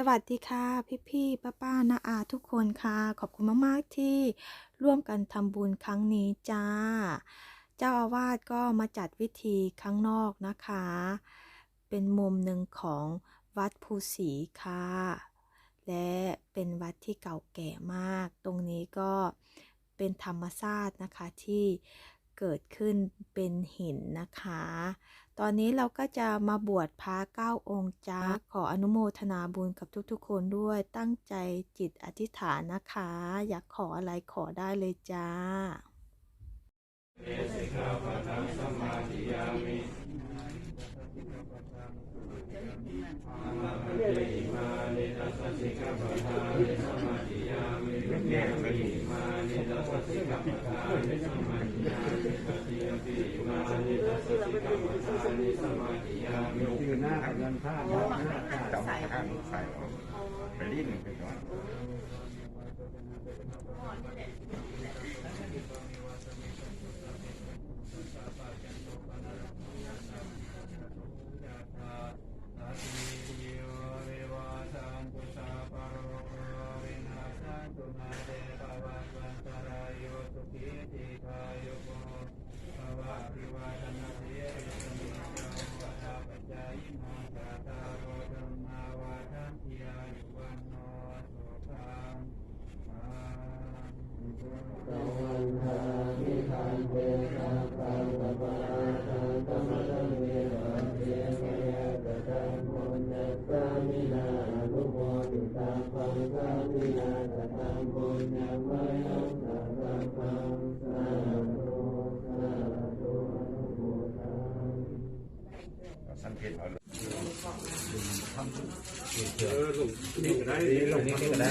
สวัสดีค่ะ พี่พี่ป้าป้าๆนาอาทุกคนค่ะ ขอบคุณมากๆที่ร่วมกันทำบุญครั้งนี้จ้า เจ้าอาวาสก็มาจัดวิธีข้างนอกนะคะ เป็นมุมหนึ่งของวัดภูศรีค่ะ และเป็นวัดที่เก่าแก่มาก ตรงนี้ก็เป็นธรรมชาตินะคะที่ เกิดขึ้นเป็นหินนะคะ ตอนนี้เราก็จะมาบวชพระเก้าองค์จ้าขออนุโมทนาบุญกับทุกๆ คนด้วยตั้งใจจิตอธิษฐานนะคะ อยากขออะไรขอได้เลยจ้ายืนหน้ากับ ยันผ้าหน้าหน้าจับข้างใส่ไปรีดหนึ่งไปก่อน ปังสาวิยาตตังบุญญามายาตตังปังสาธุสาธุอนุโมทนาสังเกตเอาเจอลูกนี่ได้ลูกนี่ก็ได้